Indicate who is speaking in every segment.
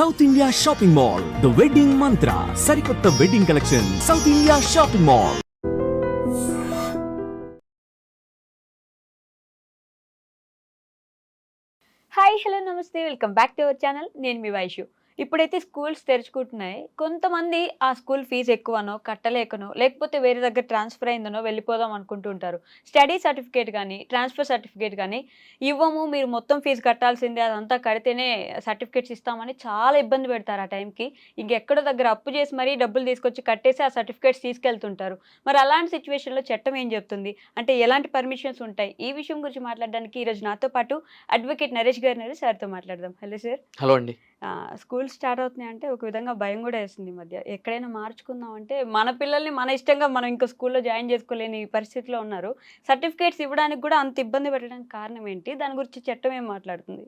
Speaker 1: South India shopping mall the wedding Mantra సరికొత్త wedding collection South India shopping mall
Speaker 2: hi hello నమస్తే welcome back to our channel నేను మీ వైషు ఇప్పుడైతే schools తెరుచుకుంటున్నాయి. కొంతమంది ఆ స్కూల్ ఫీజు ఎక్కువనో కట్టలేకనో లేకపోతే వేరే దగ్గర ట్రాన్స్ఫర్ అయిందనో వెళ్ళిపోదాం అనుకుంటుంటారు. స్టడీ సర్టిఫికేట్ కానీ ట్రాన్స్ఫర్ సర్టిఫికేట్ కానీ ఇవ్వము మీరు మొత్తం ఫీజు కట్టాల్సిందే అదంతా కడితేనే సర్టిఫికేట్స్ ఇస్తామని చాలా ఇబ్బంది పెడతారు ఆ టైంకి. ఇంకెక్కడో దగ్గర అప్పు చేసి మరీ డబ్బులు తీసుకొచ్చి కట్టేసి ఆ సర్టిఫికేట్స్ తీసుకెళ్తుంటారు. మరి అలాంటి సిచ్యువేషన్లో చట్టం ఏం చెప్తుంది? అంటే ఎలాంటి పర్మిషన్స్ ఉంటాయి? ఈ విషయం గురించి మాట్లాడడానికి ఈరోజు నాతో పాటు అడ్వకేట్ నరేష్ గారు ఉన్నారు. సార్తో మాట్లాడదాం. Hello sir.
Speaker 3: హలో అండి.
Speaker 2: స్కూల్ స్టార్ట్ అవుతున్నాయి అంటే ఒక విధంగా భయం కూడా వేస్తుంది ఈ మధ్య. ఎక్కడైనా మార్చుకుందాం అంటే మన పిల్లల్ని మన ఇష్టంగా మనం ఇంకో స్కూల్లో జాయిన్ చేసుకోలేని పరిస్థితిలో ఉన్నారు. సర్టిఫికేట్స్ ఇవ్వడానికి కూడా అంత ఇబ్బంది పెట్టడానికి కారణం ఏంటి? దాని గురించి చట్టం ఏం మాట్లాడుతుంది?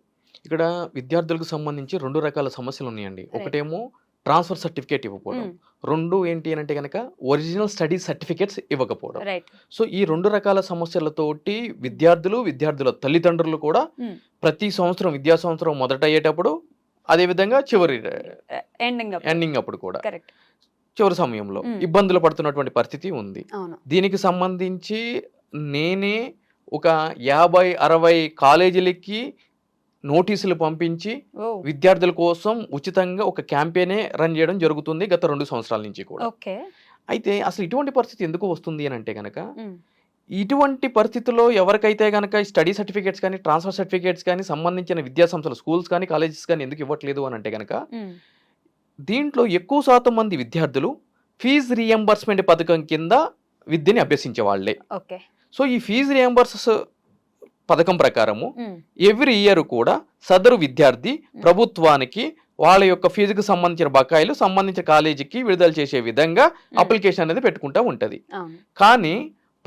Speaker 3: ఇక్కడ విద్యార్థులకు సంబంధించి రెండు రకాల సమస్యలు ఉన్నాయండి. ఒకటేమో ట్రాన్స్ఫర్ సర్టిఫికేట్ ఇవ్వకపోవడం. రెండు ఏంటి అని అంటే కనుక ఒరిజినల్ స్టడీ సర్టిఫికేట్స్ ఇవ్వకపోవడం. సో ఈ రెండు రకాల సమస్యలతోటి విద్యార్థులు విద్యార్థుల తల్లిదండ్రులు కూడా. ప్రతి సంవత్సరం విద్యా సంవత్సరం మొదట అయ్యేటప్పుడు అదే విధంగా చివరి
Speaker 2: ఎండింగ్
Speaker 3: ఎండింగ్ అప్పుడు. కూడా. చివరి సమయంలో. ఇబ్బందులు పడుతున్నటువంటి పరిస్థితి ఉంది. దీనికి సంబంధించి నేనే ఒక యాభై అరవై కాలేజీలకి నోటీసులు పంపించి విద్యార్థుల కోసం ఉచితంగా ఒక క్యాంపెయినే రన్ చేయడం జరుగుతుంది గత రెండు సంవత్సరాల నుంచి కూడా.
Speaker 2: ఓకే.
Speaker 3: అయితే అసలు ఇటువంటి పరిస్థితి ఎందుకు వస్తుంది అని అంటే కనుక ఇటువంటి పరిస్థితుల్లో ఎవరికైతే కనుక స్టడీ సర్టిఫికేట్స్ కానీ ట్రాన్స్ఫర్ సర్టిఫికేట్స్ కానీ సంబంధించిన విద్యా సంస్థలు స్కూల్స్ కానీ కాలేజెస్ కానీ ఎందుకు ఇవ్వట్లేదు అని అంటే కనుక దీంట్లో ఎక్కువ శాతం మంది విద్యార్థులు ఫీజు రియంబర్స్మెంట్ పథకం కింద విద్యని అభ్యసించే వాళ్ళే. సో ఈ ఫీజు రియంబర్సెస్ పథకం ప్రకారము ఎవ్రీ ఇయర్ కూడా సదరు విద్యార్థి ప్రభుత్వానికి వాళ్ళ యొక్క ఫీజుకు సంబంధించిన బకాయిలు సంబంధించిన కాలేజీకి విడుదల చేసే విధంగా అప్లికేషన్ అనేది పెట్టుకుంటూ ఉంటుంది. కానీ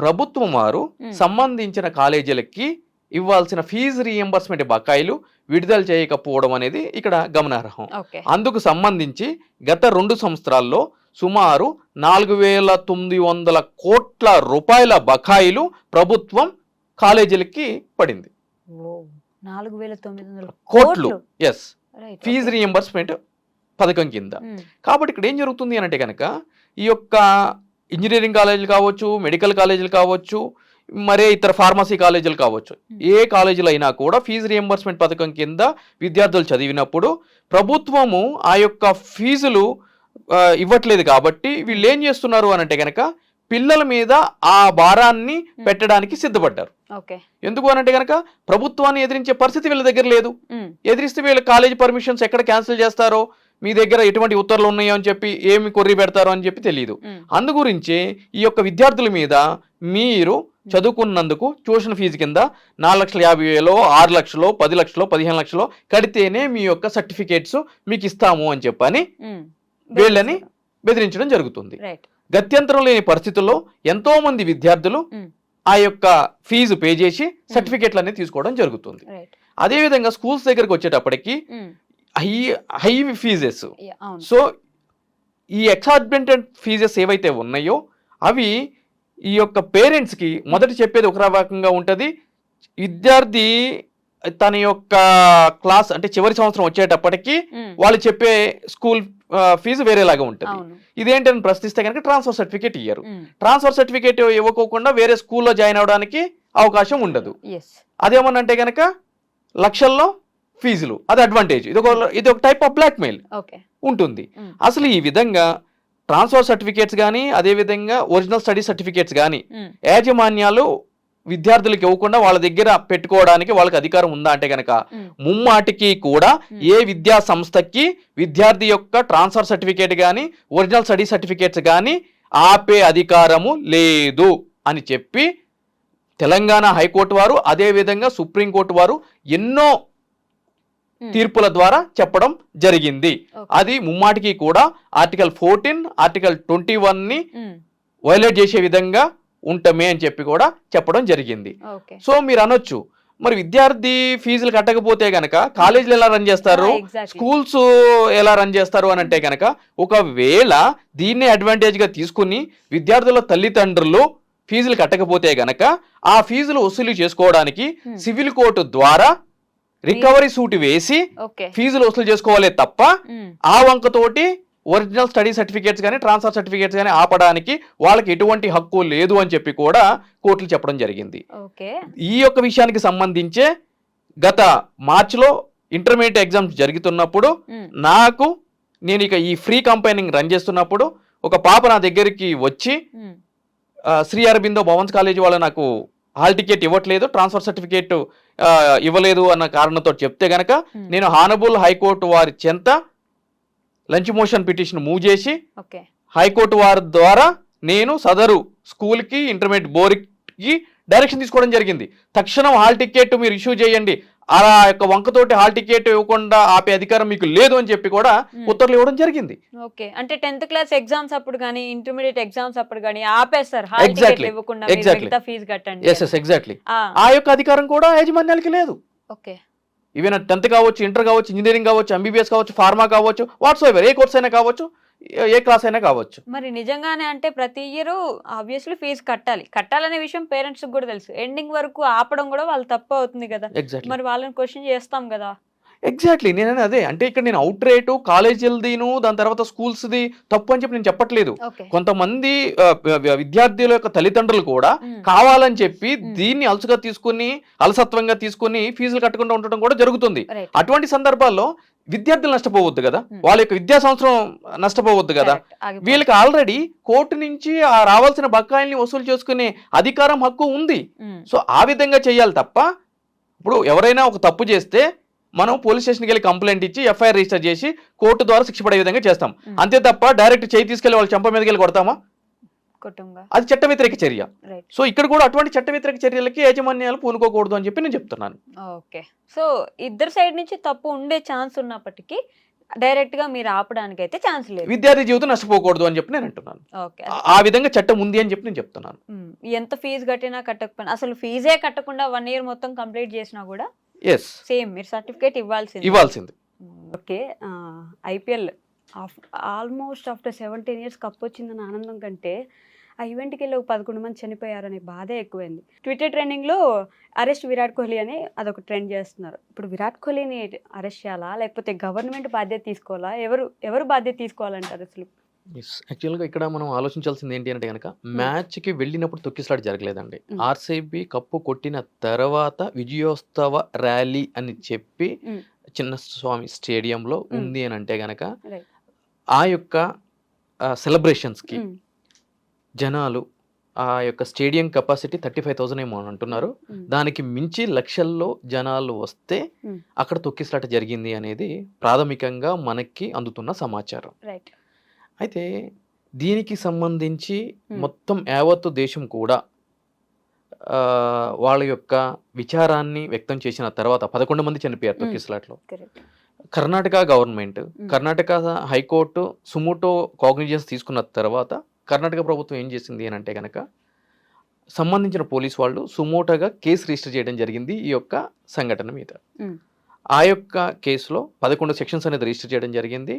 Speaker 3: ప్రభుత్వం వారు. సంబంధించిన కాలేజీలకి ఇవ్వాల్సిన ఫీజు రియంబర్స్మెంట్ బకాయిలు విడుదల చేయకపోవడం అనేది ఇక్కడ గమనార్హం. అందుకు సంబంధించి గత రెండు సంవత్సరాల్లో సుమారు నాలుగు వేల తొమ్మిది వందల కోట్ల రూపాయల బకాయిలు ప్రభుత్వం కాలేజీలకి పడింది.
Speaker 2: ఓ నాలుగు వేల తొమ్మిది వందల
Speaker 3: కోట్లు. ఎస్ ఫీజు రియంబర్స్మెంట్ పథకం కింద. కాబట్టి ఇక్కడ ఏం జరుగుతుంది అంటే కనుక ఈ యొక్క ఇంజనీరింగ్ కాలేజీలు కావచ్చు మెడికల్ కాలేజీలు కావచ్చు మరే ఇతర ఫార్మసీ కాలేజీలు కావచ్చు. ఏ కాలేజీలు అయినా కూడా ఫీజు రియంబర్స్మెంట్ పథకం కింద విద్యార్థులు చదివినప్పుడు ప్రభుత్వము ఆ యొక్క ఫీజులు ఇవ్వట్లేదు కాబట్టి వీళ్ళు ఏం చేస్తున్నారు అని అంటే కనుక పిల్లల మీద ఆ భారాన్ని పెట్టడానికి సిద్ధపడ్డారు.
Speaker 2: ఓకే.
Speaker 3: ఎందుకు అని అంటే కనుక ప్రభుత్వాన్ని ఎదిరించే పరిస్థితి వీళ్ళ దగ్గర లేదు. ఎదిరిస్తే వీళ్ళ కాలేజ్ పర్మిషన్స్ ఎక్కడ క్యాన్సిల్ చేస్తారో మీ దగ్గర ఎటువంటి ఉత్తర్వులు ఉన్నాయో అని చెప్పి ఏమి కొర్రి పెడతారో అని చెప్పి తెలియదు అందు గురించి ఈ యొక్క విద్యార్థుల మీద మీరు చదువుకున్నందుకు ట్యూషన్ ఫీజు కింద నాలుగు లక్షల యాభై వేలో ఆరు లక్షలో పది లక్షలో పదిహేను లక్షలో కడితేనే మీ యొక్క సర్టిఫికేట్స్ మీకు ఇస్తాము అని చెప్పని వీళ్ళని బెదిరించడం. జరుగుతుంది. గత్యంతరం లేని పరిస్థితుల్లో ఎంతో మంది విద్యార్థులు. ఆ యొక్క ఫీజు పే చేసి సర్టిఫికేట్లు అనేది తీసుకోవడం జరుగుతుంది. అదేవిధంగా స్కూల్స్ దగ్గరకు వచ్చేటప్పటికి హై హై ఫీజెస్. సో ఈ ఎక్సార్బెంటెంట్ ఫీజెస్ ఏవైతే ఉన్నాయో అవి ఈ యొక్క పేరెంట్స్కి మొదట చెప్పేది ఒక రకంగా ఉంటుంది. విద్యార్థి తన యొక్క క్లాస్ అంటే చివరి సంవత్సరం వచ్చేటప్పటికి. వాళ్ళు చెప్పే స్కూల్ ఫీజు వేరేలాగా ఉంటుంది.
Speaker 2: అవును.
Speaker 3: ఇదేంటని ప్రశ్నిస్తే కనుక ట్రాన్స్ఫర్ సర్టిఫికేట్ ఇయ్యరు. ట్రాన్స్ఫర్ సర్టిఫికేట్ ఇవ్వకోకుండా వేరే స్కూల్లో జాయిన్ అవడానికి అవకాశం ఉండదు.
Speaker 2: ఎస్
Speaker 3: అదేమనంటే కనుక లక్షల్లో ఫీజులు. అది అడ్వాంటేజ్ ఇది ఒక ఇది ఒక type of blackmail
Speaker 2: okay.
Speaker 3: ఉంటుంది. అసలు ఈ విధంగా ట్రాన్స్ఫర్ సర్టిఫికేట్స్ కానీ అదేవిధంగా ఒరిజినల్ స్టడీ సర్టిఫికేట్స్ కానీ యాజమాన్యాలు విద్యార్థులకు ఇవ్వకుండా వాళ్ళ దగ్గర పెట్టుకోవడానికి వాళ్ళకి అధికారం ఉందా అంటే కనుక ముమ్మాటికి కూడా ఏ విద్యా సంస్థకి విద్యార్థి యొక్క ట్రాన్స్ఫర్ సర్టిఫికేట్ కానీ ఒరిజినల్ స్టడీ సర్టిఫికేట్స్ కానీ ఆపే అధికారము లేదు అని చెప్పి తెలంగాణ హైకోర్టు వారు అదేవిధంగా సుప్రీంకోర్టు వారు ఎన్నో తీర్పుల ద్వారా చెప్పడం జరిగింది. అది ముమ్మాటికి కూడా ఆర్టికల్ ఫోర్టీన్ ఆర్టికల్ ట్వంటీ వన్ని వైలేట్ చేసే విధంగా ఉంటమే అని చెప్పి కూడా చెప్పడం జరిగింది. సో మీరు అనొచ్చు. మరి విద్యార్థి ఫీజులు కట్టకపోతే గనక కాలేజీలు ఎలా రన్ చేస్తారు? స్కూల్స్ ఎలా రన్ చేస్తారు అని అంటే కనుక ఒకవేళ దీన్నే అడ్వాంటేజ్గా తీసుకుని విద్యార్థుల తల్లిదండ్రులు ఫీజులు కట్టకపోతే గనక ఆ ఫీజులు వసూలు చేసుకోవడానికి
Speaker 2: Hmm.
Speaker 3: సివిల్ కోర్టు ద్వారా రికవరీ సూట్ వేసి ఫీజులు వసూలు చేసుకోవాలే తప్ప ఆ వంకతోటి ఒరిజినల్ స్టడీ సర్టిఫికేట్స్ కానీ ట్రాన్స్ఫర్ సర్టిఫికేట్స్ కానీ ఆపడానికి వాళ్ళకి ఎటువంటి హక్కు లేదు అని చెప్పి కూడా కోర్టులు చెప్పడం జరిగింది. ఈ యొక్క విషయానికి సంబంధించే గత మార్చిలో ఇంటర్మీడియట్ ఎగ్జామ్స్ జరుగుతున్నప్పుడు నాకు నేను ఇక ఈ ఫ్రీ కంపైనింగ్ రన్ చేస్తున్నప్పుడు ఒక పాప నా దగ్గరికి వచ్చి శ్రీ అరబిందో భవన్స్ కాలేజీ వాళ్ళు నాకు హాల్ టికెట్ ఇవ్వట్లేదు ట్రాన్స్ఫర్ సర్టిఫికేట్ ఇవ్వలేదు అన్న కారణంతో చెప్తే గనక
Speaker 2: ఉమ్,
Speaker 3: నేను హానబుల్ హైకోర్టు వారి చెంత లంచ్ మోషన్ పిటిషన్ మూవ్ చేసి హైకోర్టు వారి ద్వారా నేను సదరు స్కూల్కి ఇంటర్మీడియట్ బోర్డుకి డైరెక్షన్ తీసుకోవడం జరిగింది. తక్షణం హాల్ టికెట్ మీరు ఇష్యూ చేయండి. ఆ యొక్క వంకతోటి హాల్ టికెట్ ఇవ్వకుండా ఆపే అధికారం మీకు లేదు అని చెప్పి కూడా. ఉత్తర్వులు ఇవ్వడం జరిగింది.
Speaker 2: ఓకే. అంటే టెన్త్ క్లాస్ ఎగ్జామ్స్ అప్పుడు కానీ ఇంటర్మీడియట్ ఎగ్జామ్స్ అప్పుడు కానీ ఆపేస్తారు. Hall ticket. ఇవ్వకుండా. మిగతా ఫీజు కట్టండి
Speaker 3: ఎస్ ఎస్ ఎగ్జాక్ట్లీ
Speaker 2: ఆ,
Speaker 3: యొక్క అధికారం కూడా యాజమాన్యాలకి లేదు.
Speaker 2: ఓకే.
Speaker 3: ఈవెన్ టెన్త్ కావచ్చు ఇంటర్ కావచ్చు ఇంజనీరింగ్ కావచ్చు ఎంబీబీఎస్ కావచ్చు ఫార్మా కావచ్చు వాట్స్ ఎవర్ ఏ కోర్స్ అయినా కావచ్చు ఏ- క్లాస్ అయినా కావచ్చు.
Speaker 2: మరి నిజంగానే అంటే ప్రతి ఇయర్ ఆబ్వియస్లీ ఫీజు కట్టాలి. కట్టాలనే విషయం పేరెంట్స్ కూడా తెలుసు. ఎండింగ్ వరకు ఆపడం కూడా వాళ్ళు తప్పు అవుతుంది కదా.
Speaker 3: ఎగ్జాక్ట్లీ
Speaker 2: మరి వాళ్ళని క్వశ్చన్ చేస్తాం కదా.
Speaker 3: ఎగ్జాక్ట్లీ నేను అదే. అంటే ఇక్కడ నేను అవుట్ రేటు కాలేజీలదిను దాని తర్వాత స్కూల్స్ది తప్పు అని చెప్పి నేను చెప్పట్లేదు. కొంతమంది విద్యార్థుల యొక్క తల్లిదండ్రులు కూడా
Speaker 2: ఉమ్,
Speaker 3: కావాలని చెప్పి
Speaker 2: మ్మ్.
Speaker 3: దీన్ని అలసుగా తీసుకుని అలసత్వంగా తీసుకుని ఫీజులు కట్టకుండా ఉండటం కూడా జరుగుతుంది. అటువంటి సందర్భాల్లో విద్యార్థులు నష్టపోవద్దు కదా. వాళ్ళ యొక్క విద్యా సంవత్సరం నష్టపోవద్దు కదా? వీళ్ళకి ఆల్రెడీ కోర్టు నుంచి ఆ రావాల్సిన బకాయిల్ని వసూలు చేసుకునే అధికారం హక్కు ఉంది. సో ఆ విధంగా చేయాలి తప్ప ఇప్పుడు ఎవరైనా ఒక తప్పు చేస్తే మనం పోలీస్ స్టేషన్కి వెళ్ళి కంప్లైంట్ ఇచ్చి ఎఫ్ఐఆర్ రిజిస్టర్ చేసి కోర్టు ద్వారా శిక్ష పడే విధంగా చేస్తాం. అంతే తప్ప డైరెక్ట్ చేయి తీసుకెళ్ళి వాళ్ళ చంప మీదకి వెళ్ళి కొడతామా? అది చట్ట వ్యతిరేక చర్య సో ఇక్కడ కూడా అటువంటి చట్ట వ్యతిరేక చర్యలకి యాజమాన్యాలు పూనుకోకూడదు అని చెప్పి నేను చెప్తున్నాను.
Speaker 2: ఓకే. సో ఇద్దరు సైడ్ నుంచి తప్పు ఉండే ఛాన్స్ ఉన్నప్పటికీ డైరెక్ట్గా మీరు ఆపడానికి అయితే ఛాన్స్ లేదు.
Speaker 3: విద్యార్థి జీవితం నష్టపోకూడదు అని చెప్పి నేను అంటున్నాను.
Speaker 2: ఓకే.
Speaker 3: ఆ- విధంగా చట్టం ఉంది అని చెప్పి నేను చెప్తున్నాను.
Speaker 2: ఎంత ఫీజు కట్టినా కట్టకపోయినా అసలు ఫీజే కట్టకుండా వన్ ఇయర్ మొత్తం కంప్లీట్ చేసినా కూడా
Speaker 3: ఎస్
Speaker 2: సేమ్ మీరు సర్టిఫికేట్ ఇవ్వాల్సింది.
Speaker 3: ఇవ్వాల్సింది.
Speaker 4: Okay IPL almost after seventeen years cup వచ్చిందన్న ఆనందం కంటే ఆ ఈవెంట్కి వెళ్ళి ఒక పదకొండు మంది చనిపోయారనే బాధే ఎక్కువైంది ట్విట్టర్ ట్రెండింగ్లో అరెస్ట్ విరాట్ కోహ్లీ అని అదొక ట్రెండ్ చేస్తున్నారు ఇప్పుడు విరాట్ కోహ్లీని అరెస్ట్ చేయాలా లేకపోతే గవర్నమెంట్ బాధ్యత తీసుకోవాలా ఎవరు ఎవరు బాధ్యత తీసుకోవాలంటారు అసలు
Speaker 3: యాక్చువల్గా ఇక్కడ మనం ఆలోచించాల్సింది ఏంటి అంటే కనుక మ్యాచ్కి వెళ్ళినప్పుడు తొక్కిసలాట జరగలేదండి
Speaker 4: Hmm.
Speaker 3: ఆర్సీబీ కప్పు కొట్టిన తర్వాత విజయోత్సవ ర్యాలీ అని చెప్పి
Speaker 4: Hmm.
Speaker 3: చిన్నస్వామి స్టేడియంలో
Speaker 4: Hmm.
Speaker 3: ఉంది అని అంటే గనక
Speaker 4: Right.
Speaker 3: ఆ యొక్క సెలబ్రేషన్స్కి జనాలు ఆ యొక్క stadium capacity thirty five thousand ఏమో అని అంటున్నారు. దానికి మించి లక్షల్లో జనాలు వస్తే. అక్కడ తొక్కిసలాట జరిగింది అనేది ప్రాథమికంగా మనకి అందుతున్న సమాచారం. అయితే దీనికి సంబంధించి. మొత్తం యావత్తు దేశం కూడా వాళ్ళ యొక్క విచారాన్ని వ్యక్తం చేసిన తర్వాత పదకొండు మంది చనిపోయారు. తొక్కిసలాట్లో. Karnataka government Karnataka high court suo motu cognizance తీసుకున్న తర్వాత కర్ణాటక ప్రభుత్వం ఏం చేసింది అని అంటే కనుక సంబంధించిన పోలీస్ వాళ్ళు సుమోటోగా కేసు రిజిస్టర్ చేయడం జరిగింది ఈ యొక్క సంఘటన మీద. ఆ యొక్క కేసులో పదకొండు సెక్షన్స్ అనేది రిజిస్టర్ చేయడం జరిగింది.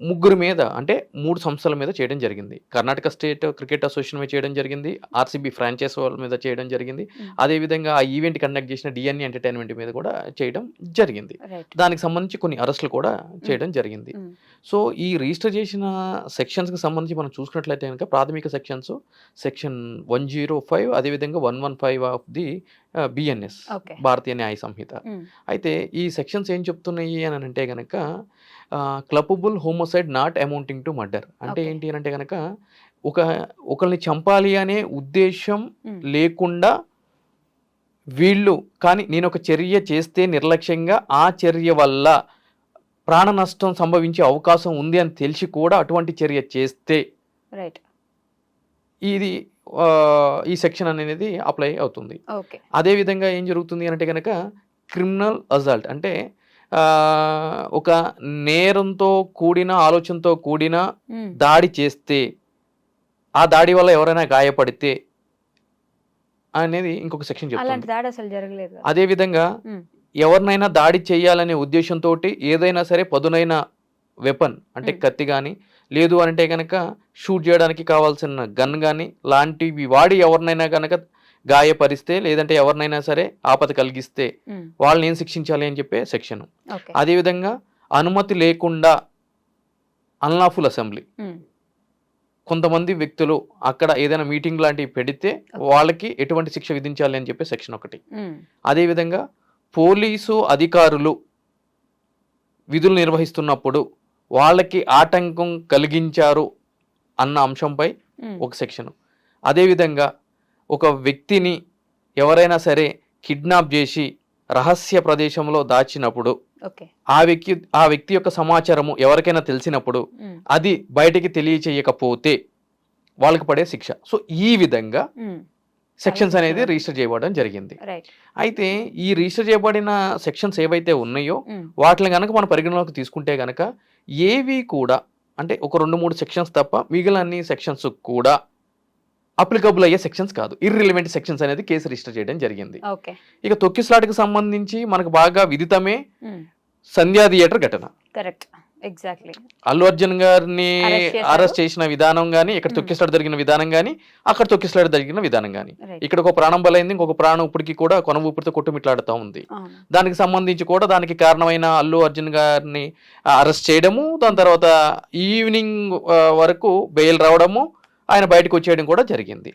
Speaker 3: ముగ్గురు మీద అంటే మూడు సంస్థల మీద చేయడం జరిగింది. కర్ణాటక స్టేట్ క్రికెట్ అసోసియేషన్ మీద చేయడం జరిగింది. ఆర్సీబీ ఫ్రాంచైజ్ వాళ్ళ మీద చేయడం జరిగింది. అదేవిధంగా ఆ ఈవెంట్ కండక్ట్ చేసిన డిఎన్ఏ ఎంటర్టైన్మెంట్ మీద కూడా చేయడం జరిగింది. దానికి సంబంధించి కొన్ని అరెస్టులు కూడా చేయడం జరిగింది. సో ఈ రిజిస్టర్ చేసిన సెక్షన్స్కి సంబంధించి మనం చూసుకున్నట్లయితే కనుక ప్రాథమిక sections section one zero five అదేవిధంగా one one five of the BNS Bharatiya Nyaya Sanhita. అయితే ఈ సెక్షన్స్ ఏం చెప్తున్నాయి అని అంటే కనుక culpable homicide not amounting to murder అంటే. ఏంటి అని అంటే కనుక ఒక ఒకరిని చంపాలి అనే ఉద్దేశం
Speaker 4: ఉమ్,
Speaker 3: లేకుండా వీళ్ళు కానీ నేను ఒక చర్య చేస్తే నిర్లక్ష్యంగా ఆ చర్య వల్ల ప్రాణ నష్టం సంభవించే అవకాశం ఉంది అని తెలిసి కూడా అటువంటి చర్య చేస్తే
Speaker 4: రైట్
Speaker 3: ఇది ఈ సెక్షన్ అనేది అప్లై అవుతుంది.
Speaker 4: ఓకే
Speaker 3: అదేవిధంగా ఏం జరుగుతుంది అంటే కనుక క్రిమినల్ అజల్ట్ అంటే ఒక నేరంతో కూడిన ఆలోచనతో కూడిన దాడి చేస్తే ఆ దాడి వల్ల ఎవరైనా గాయపడితే అనేది ఇంకొక సెక్షన్ చెప్తుంది. అదేవిధంగా
Speaker 4: ఉమ్,
Speaker 3: ఎవరినైనా దాడి చేయాలనే ఉద్దేశంతో ఏదైనా సరే పదునైన వెపన్ అంటే. కత్తి కానీ లేదు అంటే కనుక షూట్ చేయడానికి కావాల్సిన గన్ కానీ లాంటివి వాడి ఎవరినైనా కనుక గాయపరిస్తే లేదంటే ఎవరినైనా సరే ఆపద కలిగిస్తే వాళ్ళని ఏం శిక్షించాలి అని చెప్పే సెక్షన్. అదేవిధంగా అనుమతి లేకుండా అన్లాఫుల్ అసెంబ్లీ కొంతమంది వ్యక్తులు అక్కడ ఏదైనా మీటింగ్ లాంటివి పెడితే వాళ్ళకి ఎటువంటి శిక్ష విధించాలి అని చెప్పి సెక్షన్ ఒకటి. అదేవిధంగా పోలీసు అధికారులు విధులు నిర్వహిస్తున్నప్పుడు వాళ్ళకి ఆటంకం కలిగించారు అన్న అంశంపై ఒక సెక్షన్. అదేవిధంగా ఒక వ్యక్తిని ఎవరైనా సరే కిడ్నాప్ చేసి రహస్య ప్రదేశంలో దాచినప్పుడు ఆ వ్యక్తి ఆ వ్యక్తి యొక్క సమాచారము ఎవరికైనా తెలిసినప్పుడు అది బయటికి తెలియచేయకపోతే వాళ్ళకి పడే శిక్ష. సో ఈ విధంగా సెక్షన్స్ అనేది. రిజిస్టర్ చేయబడడం జరిగింది. అయితే ఈ రిజిస్టర్ చేయబడిన సెక్షన్స్ ఏవైతే ఉన్నాయో వాటిని కనుక మనం పరిగణలోకి తీసుకుంటే కనుక ఏవి కూడా అంటే ఒక రెండు మూడు సెక్షన్స్ తప్ప మిగిలిన అన్ని సెక్షన్స్ కూడా అప్లికబుల్ అయ్యే సెక్షన్స్ కాదు. ఇర్రిలివెంట్ సెక్షన్స్ అనేది కేసు రిజిస్టర్ చేయడం జరిగింది. ఇక తొక్కిస్లాట్కి సంబంధించి మనకు బాగా విదితమే
Speaker 2: ఉమ్,
Speaker 3: సంధ్యా థియేటర్ ఘటన.
Speaker 2: కరెక్ట్ ఎగ్జాక్ట్లీ
Speaker 3: అల్లు అర్జున్ గారిని. అరెస్ట్ చేసిన విధానం గానీ ఇక్కడ
Speaker 2: Hmm.
Speaker 3: తొక్కిస్లాట్ జరిగిన విధానం గానీ అక్కడ తొక్కిస్లాట్ జరిగిన విధానం గానీ.
Speaker 2: రైట్
Speaker 3: ఇక్కడ ఒక ప్రాణం బలైంది ఇంకొక ప్రాణం ఇప్పటికి కూడా కొన ఊపిరితో కొట్టుమిట్లాడుతూ ఉంది. దానికి సంబంధించి కూడా దానికి కారణమైన అల్లు అర్జున్ గారిని అరెస్ట్ చేయడము దాని తర్వాత ఈవినింగ్ వరకు బెయిల్ రావడము ఆయన బయటకు వచ్చేయడం కూడా జరిగింది.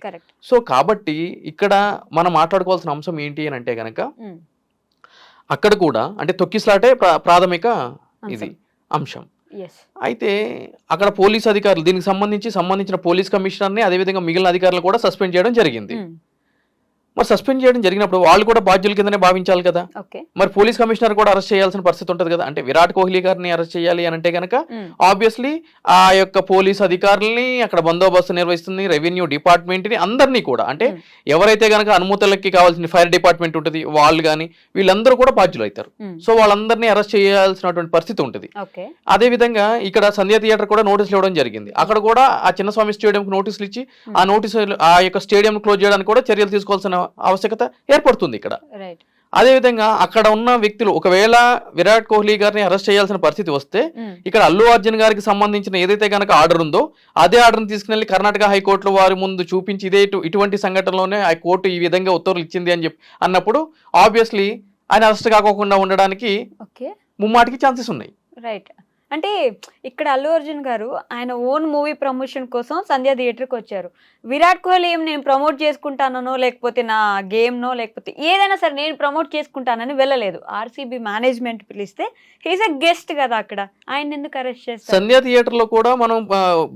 Speaker 3: సో కాబట్టి ఇక్కడ మనం మాట్లాడుకోవాల్సిన అంశం ఏంటి అని అంటే కనుక
Speaker 2: ఉమ్,
Speaker 3: అక్కడ కూడా అంటే తొక్కిస్లాటే ప్రా- ప్రాథమిక ఇది అంశం. అయితే అక్కడ పోలీస్ అధికారులు దీనికి సంబంధించి సంబంధించిన పోలీస్ కమిషనర్ని అదేవిధంగా మిగిలిన అధికారులు కూడా సస్పెండ్ చేయడం జరిగింది. మరి సస్పెండ్ చేయడం జరిగినప్పుడు వాళ్ళు కూడా బాధ్యుల కిందనే భావించాలి కదా. మరి పోలీస్ కమిషనర్ కూడా అరెస్ట్ చేయాల్సిన పరిస్థితి ఉంటుంది కదా. అంటే విరాట్ కోహ్లీ గారిని అరెస్ట్ చేయాలి అని అంటే కనుక ఆబ్వియస్లీ ఆ యొక్క పోలీస్ అధికారుల్ని అక్కడ బందోబస్తు నిర్వహిస్తుంది రెవెన్యూ డిపార్ట్మెంట్ని అందరినీ కూడా. అంటే. ఎవరైతే కనుక అనుమతులకి కావాల్సిన ఫైర్ డిపార్ట్మెంట్ ఉంటుంది వాళ్ళు కానీ వీళ్ళందరూ కూడా బాధ్యులు అవుతారు. సో వాళ్ళందరినీ అరెస్ట్ చేయాల్సినటువంటి పరిస్థితి ఉంటుంది. అదే విధంగా ఇక్కడ సంధ్య థియేటర్ కూడా నోటీసులు ఇవ్వడం జరిగింది. అక్కడ కూడా ఆ చిన్నస్వామి స్టేడియంకి నోటీసులు ఇచ్చి ఆ నోటీసులు ఆ యొక్క స్టేడియం క్లోజ్ చేయడానికి కూడా చర్యలు తీసుకోవాల్సిన ఆవశ్యకత ఏర్పడుతుంది ఇక్కడ.
Speaker 2: రైట్
Speaker 3: అదే విధంగా అక్కడ ఉన్న వ్యక్తులు ఒకవేళ విరాట్ కోహ్లీ గారిని అరెస్ట్ చేయాల్సిన పరిస్థితి వస్తే ఇక్కడ అల్లు అర్జున్ గారికి సంబంధించిన ఏదైతే కనుక ఆర్డర్ ఉందో అదే ఆర్డర్ని తీసుకుని కర్ణాటక హైకోర్టులో వారి ముందు చూపించి ఇదే ఇటు- ఇటువంటి సంఘటనలోనే ఆ కోర్టు ఈ విధంగా ఉత్తర్వులు ఇచ్చింది అని చెప్పి అన్నప్పుడు ఆబ్వియస్లీ ఆయన అరెస్ట్ కాకోకుండా ఉండడానికి ముమ్మాటికి ఛాన్సెస్ ఉన్నాయి.
Speaker 2: రైట్ అంటే ఇక్కడ అల్లు అర్జున్ గారు ఆయన ఓన్ మూవీ ప్రమోషన్ కోసం సంధ్య థియేటర్కి వచ్చారు. విరాట్ కోహ్లీ ఏం నేను ప్రమోట్ చేసుకుంటానో లేకపోతే నా గేమ్నో లేకపోతే ఏదైనా సరే నేను ప్రమోట్ చేసుకుంటానని వెళ్ళలేదు. ఆర్సీబీ మేనేజ్మెంట్ పిలిస్తే హీస్ అ గెస్ట్ కదా అక్కడ. ఆయన ఎందుకు అరెస్ట్ చేస్తారు?
Speaker 3: సంధ్యా థియేటర్లో కూడా మనం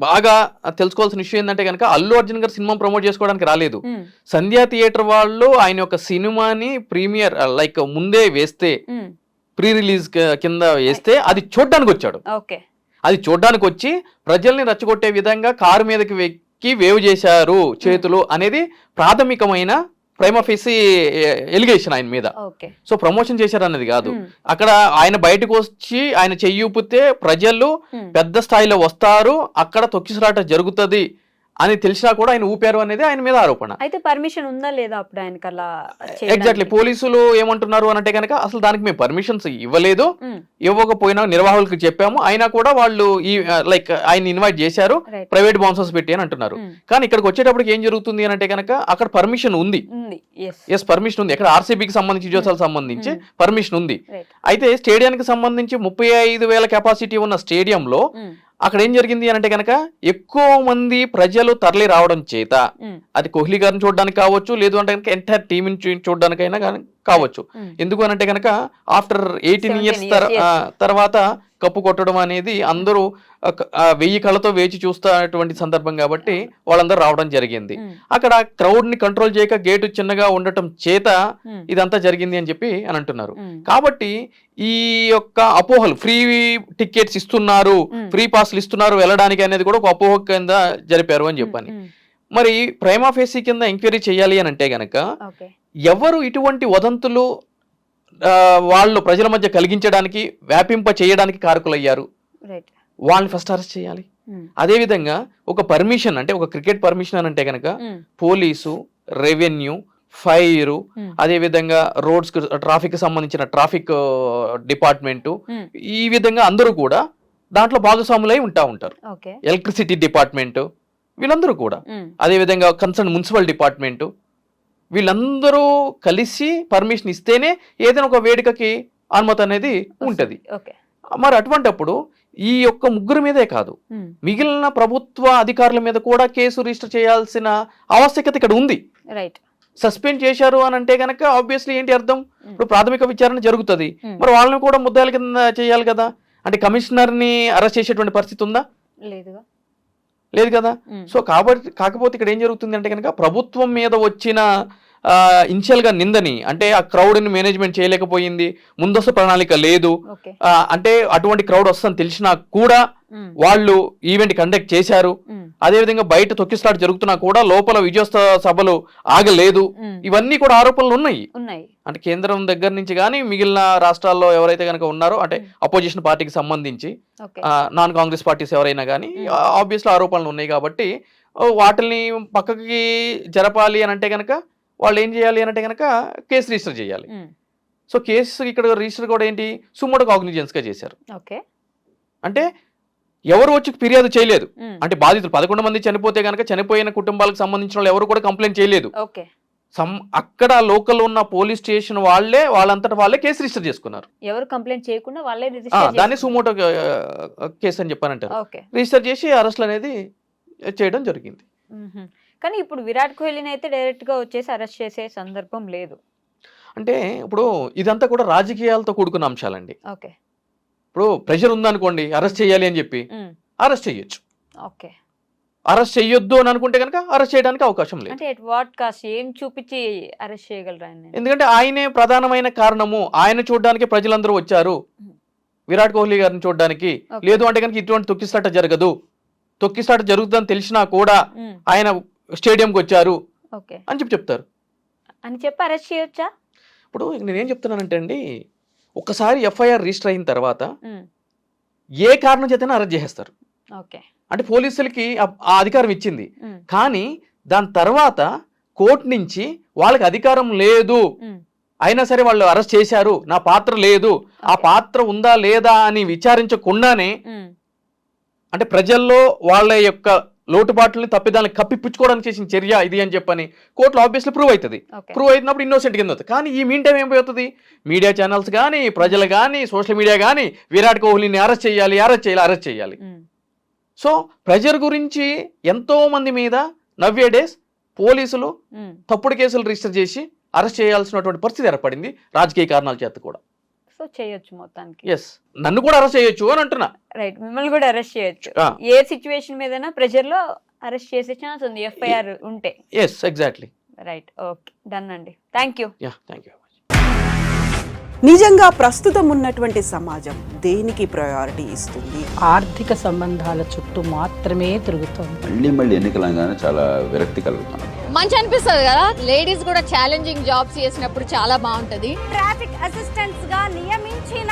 Speaker 3: బాగా తెలుసుకోవాల్సిన విషయం ఏంటంటే కనుక అల్లు అర్జున్ గారు సినిమా ప్రమోట్ చేసుకోవడానికి రాలేదు. సంధ్యా థియేటర్ వాళ్ళు ఆయన యొక్క సినిమాని ప్రీమియర్ లైక్ ముందే వేస్తే ప్రీ రిలీజ్ కింద వేస్తే అది చూడడానికి వచ్చాడు
Speaker 2: ఓకే.
Speaker 3: అది చూడడానికి వచ్చి ప్రజల్ని రెచ్చగొట్టే విధంగా కారు మీదకి వెక్కి వేవ్ చేశారు చేతులు అనేది ప్రాథమికమైన ప్రైమఫీసి ఎలిగేషన్ ఆయన మీద. సో ప్రమోషన్ చేశారు అన్నది కాదు అక్కడ ఆయన బయటకు వచ్చి ఆయన చెయ్యి ఊపితే ప్రజలు పెద్ద స్థాయిలో వస్తారు. అక్కడ తొక్కిసలాట జరుగుతది. అని తెలిసినా కూడా ఆయన ఊపారు అనేది ఆయన మీద ఆరోపణ.
Speaker 2: అయితే పర్మిషన్ ఉందా లేదా అప్పుడు ఆయనకి అలా
Speaker 3: ఎగ్జాక్ట్లీ? పోలీసులు ఏమంటున్నారు అంటే కనుక అసలు దానికి మేము పర్మిషన్స్ ఇవ్వలేదు. ఇవ్వకపోయినా నిర్వాహకులకు చెప్పాము. అయినా కూడా వాళ్ళు ఈ లైక్ ఆయన ఇన్వైట్ చేశారు. ప్రైవేట్ బౌన్సర్స్ పెట్టి అని అంటున్నారు. కానీ ఇక్కడికి వచ్చేటప్పటికి ఏం జరుగుతుంది అని అంటే కనుక అక్కడ పర్మిషన్ ఉంది.
Speaker 2: ఎస్
Speaker 3: పర్మిషన్ ఉంది. ఎక్కడ ఆర్సీబీకి సంబంధించి విజయోత్సవాలకు సంబంధించి. పర్మిషన్ ఉంది. అయితే స్టేడియానికి సంబంధించి ముప్పై ఐదు వేల కెపాసిటీ ఉన్న స్టేడియంలో అక్కడ ఏం జరిగింది అని అంటే కనుక ఎక్కువ మంది ప్రజలు తరలి రావడం చేత అది కోహ్లీ గారిని చూడడానికి కావచ్చు లేదు అంటే కనుక ఎంటైర్ టీమ్ చూడడానికైనా కానీ కావచ్చు. ఎందుకు అని అంటే కనుక ఆఫ్టర్ ఎయిటీన్
Speaker 2: 17
Speaker 3: ఇయర్స్. తర్వాత కప్పు కొట్టడం అనేది అందరూ వెయ్యి కళ్ళతో వేచి చూస్తున్నటువంటి సందర్భం కాబట్టి వాళ్ళందరూ రావడం జరిగింది. అక్కడ క్రౌడ్ని కంట్రోల్ చేయక గేటు చిన్నగా ఉండటం చేత ఇదంతా జరిగింది అని చెప్పి అని అంటున్నారు. కాబట్టి ఈ యొక్క అపోహలు ఫ్రీ టికెట్స్ ఇస్తున్నారు. ఫ్రీ పాస్లు ఇస్తున్నారు వెళ్ళడానికి అనేది కూడా ఒక అపోహ కింద జరిపారు అని చెప్పని. మరి ప్రైమా ఫేసీ కింద ఎంక్వైరీ చేయాలి అని అంటే గనక ఎవరు ఇటువంటి వదంతులు వాళ్ళు ప్రజల మధ్య కలిగించడానికి వ్యాపింప చేయడానికి కారకులయ్యారు. వాళ్ళని ఫస్ట్ అరెస్ట్ చేయాలి.
Speaker 2: ఉమ్,
Speaker 3: అదేవిధంగా ఒక పర్మిషన్ అంటే ఒక క్రికెట్ పర్మిషన్ అని అంటే కనుక
Speaker 2: ఉమ్,
Speaker 3: పోలీసు రెవెన్యూ ఫైరు
Speaker 2: ఉమ్,
Speaker 3: అదేవిధంగా రోడ్స్ ట్రాఫిక్ సంబంధించిన ట్రాఫిక్ డిపార్ట్మెంటు ఈ విధంగా అందరూ కూడా దాంట్లో భాగస్వాములై ఉంటా ఉంటారు. ఎలక్ట్రిసిటీ డిపార్ట్మెంట్ వీళ్ళందరూ కూడా.
Speaker 2: ఉమ్,
Speaker 3: అదేవిధంగా కన్సర్న్ మున్సిపల్ డిపార్ట్మెంటు వీళ్ళందరూ కలిసి పర్మిషన్ ఇస్తేనే ఏదైనా ఒక వేడుకకి అనుమతి అనేది ఉంటది. మరి అటువంటప్పుడు ఈ యొక్క ముగ్గురు మీదే కాదు మిగిలిన ప్రభుత్వ అధికారుల మీద కూడా కేసు రిజిస్టర్ చేయాల్సిన ఆవశ్యకత ఇక్కడ ఉంది.
Speaker 2: రైట్.
Speaker 3: సస్పెండ్ చేశారు అని అంటే కనుక ఆబ్వియస్లీ ఏంటి అర్థం? ఇప్పుడు ప్రాథమిక విచారణ జరుగుతుంది. మరి వాళ్ళని కూడా ముద్దాయిల కింద చేయాలి కదా? అంటే కమిషనర్ని అరెస్ట్ చేసేటువంటి పరిస్థితి ఉందా?
Speaker 2: లేదుగా.
Speaker 3: లేదు కదా. సో కాబట్టి కాకపోతే ఇక్కడ ఏం జరుగుతుంది అంటే కనుక ప్రభుత్వం మీద వచ్చిన ఇనిషియల్గా నిందని. అంటే ఆ క్రౌడ్ని మేనేజ్మెంట్ చేయలేకపోయింది. ముందస్తు ప్రణాళిక లేదు. అంటే అటువంటి క్రౌడ్ వస్తుందని తెలిసినా కూడా. వాళ్ళు ఈవెంట్ కండక్ట్ చేశారు. అదేవిధంగా బయట తొక్కిసలాట జరుగుతున్నా కూడా లోపల విజయోత్సవ సభలు ఆగలేదు. ఇవన్నీ కూడా ఆరోపణలు ఉన్నాయి.
Speaker 2: ఉన్నాయి.
Speaker 3: అంటే కేంద్రం దగ్గర నుంచి కానీ మిగిలిన రాష్ట్రాల్లో ఎవరైతే కనుక ఉన్నారో అంటే అపోజిషన్ పార్టీకి సంబంధించి నాన్ కాంగ్రెస్ పార్టీస్ ఎవరైనా కానీ. ఆబ్వియస్లీ ఆరోపణలు ఉన్నాయి కాబట్టి వాటిని పక్కకి జరపాలి అని అంటే కనుక వాళ్ళు ఏం చేయాలి అంటే కనుక కేసు రిజిస్టర్ చేయాలి. సో కేసు ఇక్కడ రిజిస్టర్ కూడా ఏంటి? సుమోటో కాగ్నిజెన్స్గా చేశారు.
Speaker 2: ఓకే.
Speaker 3: అంటే ఎవరు వచ్చి ఫిర్యాదు చేయలేదు. అంటే బాధితులు పదకొండు మంది చనిపోతే కనుక చనిపోయిన కుటుంబాలకు సంబంధించిన వాళ్ళు ఎవరు కూడా కంప్లైంట్ చేయలేదు.
Speaker 2: ఓకే.
Speaker 3: సమ్ అక్కడ లోకల్ ఉన్న పోలీస్ స్టేషన్ వాళ్ళే వాళ్ళంతట వాళ్ళే కేసు రిజిస్టర్ చేసుకున్నారు.
Speaker 2: ఎవరు కంప్లైంట్ చేయకుండా వాళ్ళే
Speaker 3: దాన్ని సుమోటో కేసు అని చెప్పానంటారు. రిజిస్టర్ చేసి అరెస్ట్లు అనేది చేయడం జరిగింది.
Speaker 2: కానీ ఇప్పుడు విరాట్ కోహ్లీని అయితే డైరెక్ట్గా వచ్చేసి అరెస్ట్ చేసే సందర్భం లేదు.
Speaker 3: అంటే ఇప్పుడు ఇదంతా కూడా రాజకీయాలతో కూడుకున్న అంశాలండి.
Speaker 2: ఓకే.
Speaker 3: ఇప్పుడు ప్రెషర్ ఉందనుకోండి అరెస్ట్ చేయాలి అని చెప్పి. అరెస్ట్ చేయొచ్చు.
Speaker 2: ఓకే.
Speaker 3: అరెస్ట్ చేయొద్దు అని అనుకుంటే కనుక అరెస్ట్ చేయడానికి అవకాశం లేదు.
Speaker 2: అంటే వాట్ కాస్ట్? ఏం చూపించి అరెస్ట్ చేయగలరా
Speaker 3: ఎందుకంటే ఆయనే ప్రధానమైన కారణము. ఆయన చూడడానికి ప్రజలందరూ వచ్చారు. విరాట్ కోహ్లీ గారిని చూడడానికి. లేదు అంటే కనుక ఇటువంటి తొక్కిసలాట జరగదు. తొక్కిసలాట జరుగుతుందని తెలిసినా కూడా. ఆయన స్టేడియంకి వచ్చారు
Speaker 2: ఓకే
Speaker 3: అని చెప్పి చెప్తారు
Speaker 2: అని చెప్పి అరెస్ట్ చేయొచ్చా
Speaker 3: ఇప్పుడు నేనేం చెప్తున్నానంటే అండి ఒకసారి ఎఫ్ఐఆర్ రిజిస్టర్ అయిన తర్వాత. ఏ కారణం చేతనే అరెస్ట్ చేసేస్తారు
Speaker 2: ఓకే
Speaker 3: అంటే పోలీసులకి ఆ- అధికారం ఇచ్చింది. కానీ దాని తర్వాత కోర్టు నుంచి వాళ్ళకి అధికారం లేదు. అయినా సరే వాళ్ళు అరెస్ట్ చేశారు నా పాత్ర లేదు ఆ. పాత్ర ఉందా లేదా అని విచారించకుండానే. అంటే ప్రజల్లో వాళ్ళ యొక్క లోటుపాట్లని తప్పిదాన్ని కప్పిపుచ్చుకోవడానికి చేసిన చర్య ఇది అని చెప్పని కోర్టులో ఆబ్వియస్లీ ప్రూవ్ అవుతుంది. ప్రూవ్ అయినప్పుడు ఇన్నోసెంట్ కింద అవుతుంది. కానీ ఈ మీన్ టైం ఏం పోతుంది? మీడియా ఛానల్స్ కానీ ప్రజలు కానీ సోషల్ మీడియా కానీ విరాట్ కోహ్లీని అరెస్ట్ చేయాలి అరెస్ట్ చేయాలి అరెస్ట్ చేయాలి. సో ప్రెజర్ గురించి ఎంతో మంది మీద నవ్వే డేస్ పోలీసులు
Speaker 2: మ్మ్.
Speaker 3: తప్పుడు కేసులు రిజిస్టర్ చేసి అరెస్ట్ చేయాల్సినటువంటి పరిస్థితి ఏర్పడింది. రాజకీయ కారణాల చేత కూడా.
Speaker 2: సో చేయొచ్చు మొత్తానికి.
Speaker 3: ఎస్ నన్ను కూడా అరెస్ట్ చేయొచ్చు అని అంటున్నా.
Speaker 2: రైట్ మిమ్మల్ని కూడా అరెస్ట్ చేయొచ్చు. ఏ సిచ్యువేషన్ మీదైనా ప్రెజర్లో అరెస్ట్ చేసే ఛాన్స్ ఉంది ఎఫ్ఐఆర్ ఉంటే.
Speaker 3: Yes exactly
Speaker 2: right okay done అండి. Thank you
Speaker 3: yeah thank you
Speaker 5: నిజంగా ప్రస్తుతం ఉన్నటువంటి సమాజం దేనికి ప్రయారిటీ ఇస్తుంది?
Speaker 6: ఆర్థిక సంబంధాల చుట్టూ మాత్రమే తిరుగుతోంది.
Speaker 7: మళ్ళీ మళ్ళీ ఎన్నికలు అనగానే చాలా విరక్తి కలుగుతాను
Speaker 8: మంచి అనిపిస్తుంది కదా? లేడీస్ కూడా ఛాలెంజింగ్ జాబ్స్ చేసినప్పుడు చాలా బాగుంటది.
Speaker 9: ట్రాఫిక్ అసిస్టెంట్స్గా నియమించిన